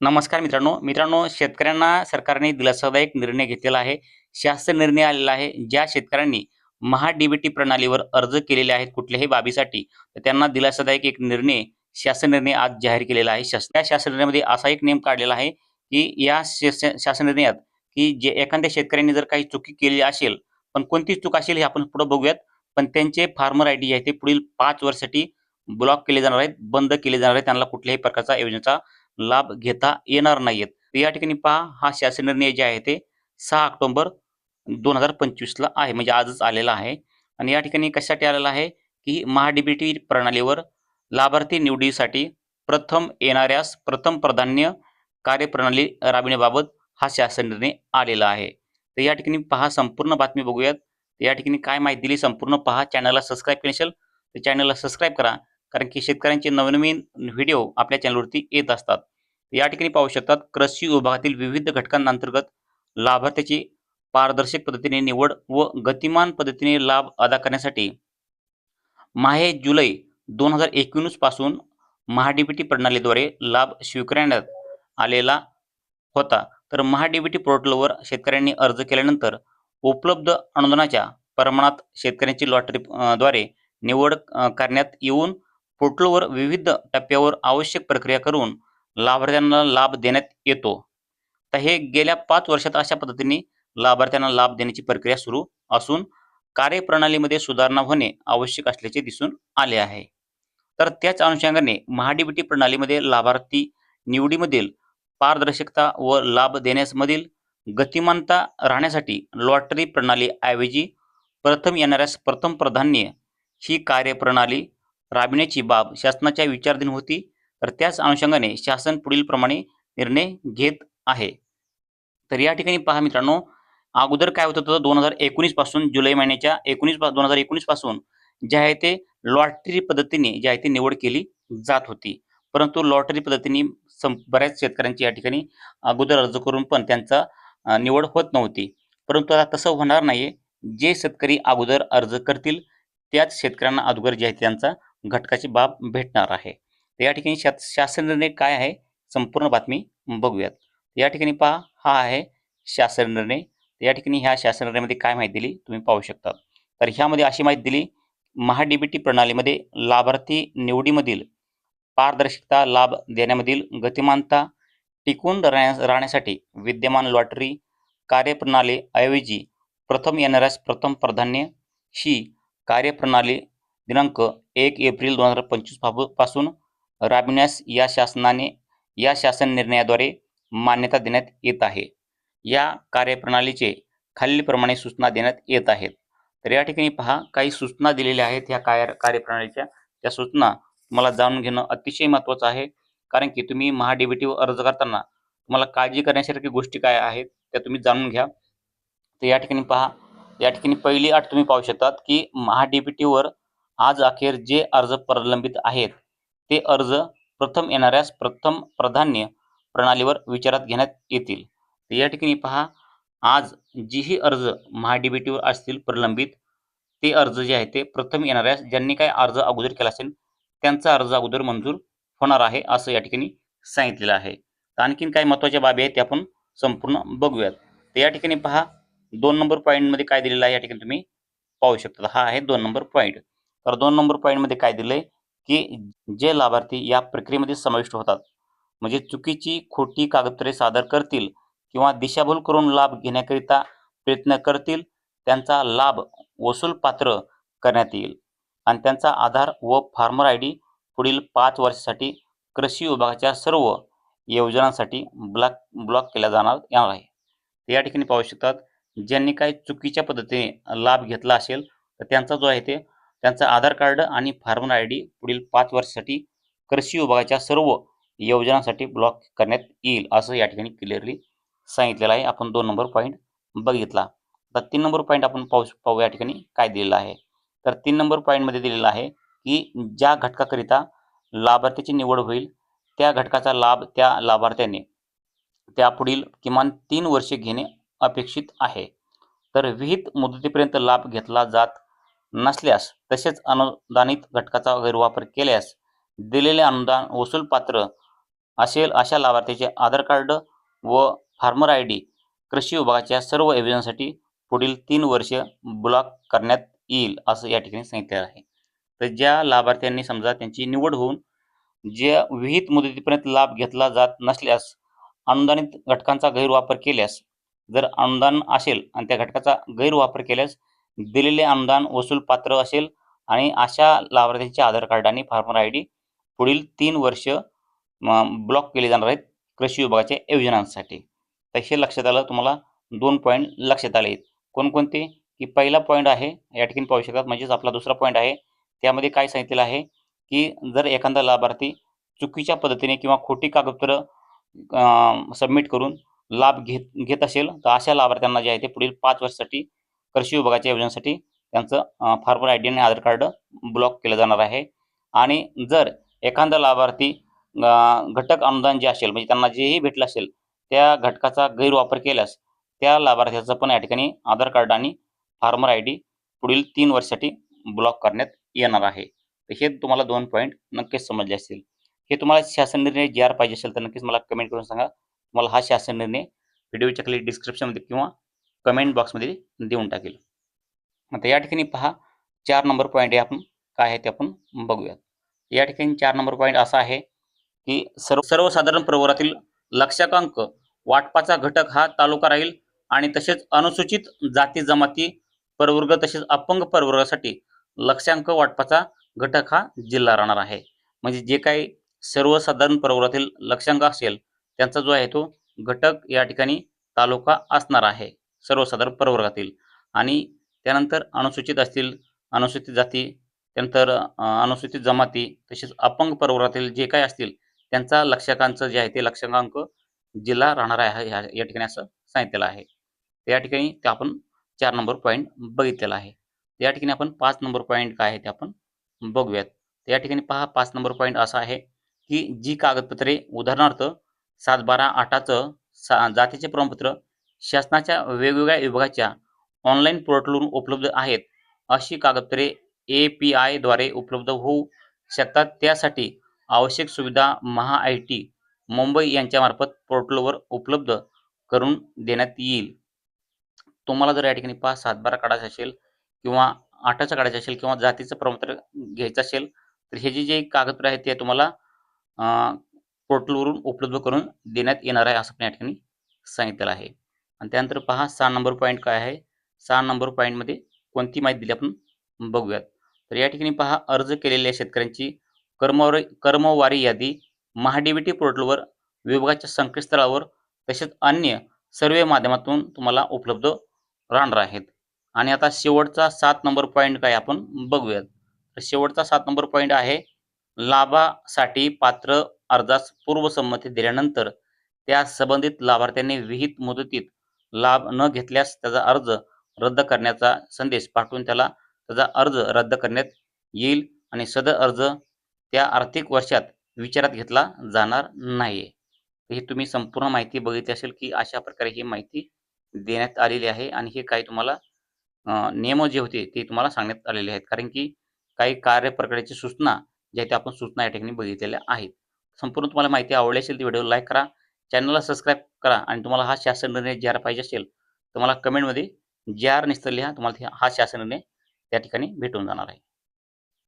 नमस्कार मित्रांनो. मित्रांनो शेतकऱ्यांना सरकारने दिलासादायक निर्णय घेतलेला आहे. शासन निर्णय आलेला आहे. ज्या शेतकऱ्यांनी महा डीबीटी प्रणालीवर अर्ज केलेले आहेत कुठल्याही बाबीसाठी तर त्यांना दिलासादायक एक निर्णय शासन निर्णय आज जाहीर केलेला आहे. शास- त्या शासन निर्णयामध्ये असा एक नेम काढलेला आहे की या शासन निर्णयात की जे एखाद्या शेतकऱ्यांनी जर काही चुकी केली असेल पण कोणती चूक असेल हे आपण पुढे बघूयात. पण त्यांचे फार्मर आय डी आहे ते पुढील पाच वर्षासाठी ब्लॉक केले जाणार आहेत बंद केले जाणार आहेत. त्यांना कुठल्याही प्रकारचा योजनेचा लाभ घेता येणार नाहीत. तर या ठिकाणी पहा हा शासन निर्णय जे आहे ते सहा ऑक्टोबर दोन हजार पंचवीसला आहे म्हणजे आजच आलेला आहे. आणि या ठिकाणी कशासाठी आलेला आहे की महाडीबीटी प्रणालीवर लाभार्थी निवडीसाठी प्रथम येणाऱ्यास प्रथम प्राधान्य कार्यप्रणाली राबविण्याबाबत हा शासन निर्णय आलेला आहे. तर या ठिकाणी पहा संपूर्ण बातमी बघूयात. या ठिकाणी काय माहिती दिली संपूर्ण पहा चॅनलला सबस्क्राईब केलं तर चॅनलला सबस्क्राईब करा. कारण की शेतकऱ्यांचे नवनवीन व्हिडिओ आपल्या चॅनलवरती येत असतात. या ठिकाणी पाहू शकतात कृषी विभागातील विविध घटकांअंतर्गत लाभार्थ्याची पारदर्शक पद्धतीने निवड व गतिमान पद्धतीने लाभ अदा करण्यासाठी माहे जुलै दोन हजार एकोणीसपासून महाडीबीटी प्रणालीद्वारे लाभ स्वीकारण्यात आलेला होता. तर महाडीबीटी पोर्टलवर शेतकऱ्यांनी अर्ज केल्यानंतर उपलब्ध अनुदानाच्या प्रमाणात शेतकऱ्यांची लॉटरी द्वारे निवड करण्यात येऊन पोर्टलवर विविध टप्प्यावर आवश्यक प्रक्रिया करून लाभार्थ्यांना लाभ देण्यात येतो. तर हे गेल्या पाच वर्षात अशा पद्धतीने लाभार्थ्यांना लाभ देण्याची प्रक्रिया सुरू असून कार्यप्रणालीमध्ये सुधारणा होणे आवश्यक असल्याचे दिसून आले आहे. तर त्याच अनुषंगाने महाडीबीटी प्रणालीमध्ये लाभार्थी निवडीमधील पारदर्शकता व लाभ देण्यामधील गतिमानता राहण्यासाठी लॉटरी प्रणाली ऐवजी प्रथम येणाऱ्यास प्रथम प्राधान्य ही कार्यप्रणाली राबविण्याची बाब शासनाच्या विचारधीन होती. तर त्याच अनुषंगाने शासन पुढील प्रमाणे निर्णय घेत आहे. तर या ठिकाणी पहा मित्रांनो अगोदर काय होत होतं? दोन हजार एकोणीसपासून जुलै महिन्याच्या एकोणीस दोन हजार एकोणीसपासून जे आहे ते लॉटरी पद्धतीने जे आहे ते निवड केली जात होती. परंतु लॉटरी पद्धतीने बऱ्याच शेतकऱ्यांची या ठिकाणी अगोदर अर्ज करून पण त्यांचा निवड होत नव्हती. परंतु आता तसं होणार नाही जे शेतकरी अगोदर अर्ज करतील त्याच शेतकऱ्यांना अगोदर जे आहे त्यांचा घटकाची बाब भेटणार आहे. तर या ठिकाणी शास शासन निर्णय काय आहे? संपूर्ण बातमी बघूयात. या ठिकाणी पहा हा आहे शासन निर्णय या ठिकाणी ह्या शासन निर्णयामध्ये काय माहिती दिली तुम्ही पाहू शकता. तर ह्यामध्ये अशी माहिती दिली महाडीबीटी प्रणालीमध्ये लाभार्थी निवडीमधील पारदर्शकता लाभ देण्यामधील गतिमानता टिकून राहण्या राहण्यासाठी विद्यमान लॉटरी कार्यप्रणाली ऐवजी प्रथम येणाऱ्यास प्रथम प्राधान्य ही कार्यप्रणाली दिनांक एक एप्रिल दोन हजार पंचवीसपासून राबविण्यास या शासनाने या शासन निर्णयाद्वारे मान्यता देण्यात येत आहे. या कार्यप्रणालीचे खालीलप्रमाणे सूचना देण्यात येत आहेत. तर या ठिकाणी पहा काही सूचना दिलेल्या आहेत ह्या कार्य कार्यप्रणालीच्या. त्या सूचना तुम्हाला जाणून घेणं अतिशय महत्त्वाचं आहे. कारण की तुम्ही महाडीबीटीवर अर्ज करताना तुम्हाला काळजी करण्यासारखी गोष्टी काय आहेत त्या तुम्ही जाणून घ्या. तर या ठिकाणी पहा या ठिकाणी पहिली अट तुम्ही पाहू शकतात की महाडीबीटीवर आज अखेर जे अर्ज प्रलंबित आहेत ते अर्ज प्रथम येणाऱ्यास प्रथम प्राधान्य प्रणालीवर विचारात घेण्यात येतील. या ठिकाणी पहा आज जीही अर्ज महाडीबीटीवर असतील प्रलंबित ते अर्ज जे आहे ते प्रथम येणाऱ्यास ज्यांनी काय अर्ज अगोदर केला असेल त्यांचा अर्ज अगोदर मंजूर होणार आहे असं या ठिकाणी सांगितलेलं आहे. तर आणखीन काही महत्त्वाच्या बाबी आहेत ते आपण संपूर्ण बघूयात. तर या ठिकाणी पहा दोन नंबर पॉईंटमध्ये काय दिलेलं आहे या ठिकाणी तुम्ही पाहू शकता. हा आहे दोन नंबर पॉईंट तर दोन नंबर पॉईंटमध्ये काय दिलं आहे की जे लाभार्थी या प्रक्रियेमध्ये समाविष्ट होतात. म्हणजे चुकीची खोटी कागदपत्रे सादर करतील किंवा दिशाभूल करून लाभ घेण्याकरिता प्रयत्न करतील त्यांचा लाभ वसूल पात्र करण्यात येईल. आणि त्यांचा आधार व फार्मर आय डी पुढील पाच वर्षासाठी कृषी विभागाच्या सर्व योजनांसाठी ब्लॉक ब्लॉक केला जाणार येणार आहे. या ठिकाणी पाहू शकतात ज्यांनी काही चुकीच्या पद्धतीने लाभ घेतला असेल तर त्यांचा जो आहे ते त्यांचा आधार कार्ड आणि फार्मर आय डी पुढील पाच वर्षासाठी कृषी विभागाच्या सर्व योजनांसाठी ब्लॉक करण्यात येईल असं या ठिकाणी क्लिअरली सांगितलेलं आहे. आपण दोन नंबर पॉईंट बघितला. तर तीन नंबर पॉईंट आपण पाहू पाहू या ठिकाणी काय दिलेलं आहे. तर तीन नंबर पॉईंटमध्ये दिलेलं आहे की ज्या घटकाकरिता लाभार्थ्याची निवड होईल त्या घटकाचा लाभ त्या लाभार्थ्याने त्यापुढील किमान तीन वर्षे घेणे अपेक्षित आहे. तर विहित मुदतीपर्यंत लाभ घेतला जात नसल्यास तसेच अनुदानित घटकाचा गैरवापर केल्यास दिलेले अनुदान वसूलपात्र असेल अशा लाभार्थीचे आधार कार्ड व फार्मर आय डी कृषी विभागाच्या सर्व योजनांसाठी पुढील तीन वर्ष ब्लॉक करण्यात येईल असं या ठिकाणी सांगितलेलं आहे. तर ज्या लाभार्थ्यांनी समजा त्यांची निवड होऊन ज्या विहित मुदतीपर्यंत लाभ घेतला जात नसल्यास अनुदानित घटकांचा गैरवापर केल्यास जर अनुदान असेल आणि त्या घटकाचा गैरवापर केल्यास दिलेले अनुदान वसूल पात्र असेल आणि अशा लाभार्थ्यांचे आधार कार्ड आणि फार्मर आय डी पुढील तीन वर्ष ब्लॉक केले जाणार आहेत कृषी विभागाच्या योजनांसाठी. तर हे लक्षात आलं तुम्हाला दोन पॉईंट लक्षात आले आहेत. कोणकोणते? की पहिला पॉईंट आहे या ठिकाणी पाहू शकतात म्हणजेच आपला दुसरा पॉईंट आहे त्यामध्ये काय सांगितलेलं आहे की जर एखादा लाभार्थी चुकीच्या पद्धतीने किंवा खोटी कागदपत्रं सबमिट करून लाभ घेत घेत असेल तर अशा लाभार्थ्यांना जे आहे ते पुढील पाच वर्षासाठी कृषी विभागाच्या योजनेसाठी त्यांचं फार्मर आय डी आणि आधार कार्ड ब्लॉक केलं जाणार आहे. आणि जर एखादा लाभार्थी घटक अनुदान जे असेल म्हणजे त्यांना जेही भेटलं असेल त्या घटकाचा गैरवापर केल्यास त्या लाभार्थ्याचं पण या ठिकाणी आधार कार्ड आणि फार्मर आय डी पुढील तीन वर्षासाठी ब्लॉक करण्यात येणार आहे. तर हे तुम्हाला दोन पॉईंट नक्कीच समजले असतील. हे तुम्हाला शासन निर्णय जी आर पाहिजे असेल तर नक्कीच मला कमेंट करून सांगा. तुम्हाला हा शासन निर्णय व्हिडिओच्या खाली डिस्क्रिप्शनमध्ये किंवा कमेंट बॉक्समध्ये देऊन टाकेल. आता या ठिकाणी पहा चार नंबर पॉईंट आहे आपण काय आहे ते आपण बघूयात. या ठिकाणी चार नंबर पॉईंट असा आहे की सर्व सर्वसाधारण प्रवरातील लक्षकांक वाटपाचा घटक हा तालुका राहील आणि तसेच अनुसूचित जाती जमाती प्रवर्ग तसेच अपंग प्रवर्गासाठी लक्षांक वाटपाचा घटक हा जिल्हा राहणार आहे. म्हणजे जे काही सर्वसाधारण प्रवर्गातील लक्षांक असेल त्यांचा जो आहे तो घटक या ठिकाणी तालुका असणार आहे. सर्वसाधारण प्रवर्गातील. आणि त्यानंतर अनुसूचित असतील अनुसूचित जाती त्यानंतर अनुसूचित जमाती तसेच अपंग प्रवर्गातील जे काही असतील त्यांचा लक्षकांचं जे आहे ते लक्षकांक जिल्हा राहणार आहे ह्या या ठिकाणी असं सांगितलेलं आहे. त्या या ठिकाणी ते आपण चार नंबर पॉईंट बघितलेला आहे. या ठिकाणी आपण पाच नंबर पॉईंट काय आहे ते आपण बघूयात. या ठिकाणी पहा पाच नंबर पॉईंट असा आहे की जी कागदपत्रे उदाहरणार्थ सात बारा आठाचं सा जातीचे प्रमाणपत्र शासनाच्या वेगवेगळ्या विभागाच्या ऑनलाईन पोर्टलवरून उपलब्ध आहेत. अशी कागदपत्रे ए पी आयद्वारे उपलब्ध होऊ शकतात. त्यासाठी आवश्यक सुविधा महा आय टी मुंबई यांच्यामार्फत पोर्टलवर उपलब्ध करून देण्यात येईल. तुम्हाला जर या ठिकाणी पाच सातबारा काढायचा काढायचं असेल किंवा आठाचं काढायचं असेल किंवा जातीचं प्रमाणपत्र घ्यायचं असेल तर हे जे जे कागदपत्र आहेत ते तुम्हाला पोर्टलवरून उपलब्ध करून देण्यात येणार आहे असं पण या ठिकाणी सांगितलेलं आहे. आणि त्यानंतर पहा सहा नंबर पॉईंट काय आहे? सहा नंबर पॉईंटमध्ये कोणती माहिती दिली आपण? बघूयात. तर या ठिकाणी पहा अर्ज केलेल्या शेतकऱ्यांची कर्मवारी कर्मवारी यादी महाडीबीटी पोर्टलवर विभागाच्या संकेतस्थळावर तसेच अन्य सर्वे माध्यमातून तुम्हाला उपलब्ध राहणार आहेत. आणि आता शेवटचा सात नंबर पॉईंट काय आपण बघूयात. तर शेवटचा सात नंबर पॉईंट आहे लाभासाठी पात्र अर्जास पूर्वसंमती दिल्यानंतर त्या संबंधित लाभार्थ्यांनी विहित मुदतीत लाभ न घेतल्यास त्याचा अर्ज रद्द करण्याचा संदेश पाठवून त्याला त्याचा अर्ज रद्द करण्यात येईल आणि सदर अर्ज त्या आर्थिक वर्षात विचारात घेतला जाणार नाही ही तुम्ही संपूर्ण माहिती बघितली असेल की अशा प्रकारे ही माहिती देण्यात आलेली आहे आणि हे काही तुम्हाला नियम जे होते ते तुम्हाला सांगण्यात आलेले आहेत. कारण की काही कार्यप्रकाराची सूचना ज्या त्या आपण सूचना या ठिकाणी बघितलेल्या आहेत. संपूर्ण तुम्हाला माहिती आवडली असेल ती व्हिडिओ लाईक करा. चॅनलला सबस्क्राईब करा आणि तुम्हाला हा शासन निर्णय जे आर पाहिजे असेल तर मला कमेंटमध्ये जे आर निस्तर लिहा तुम्हाला हा शासन निर्णय त्या ठिकाणी भेटून जाणार आहे.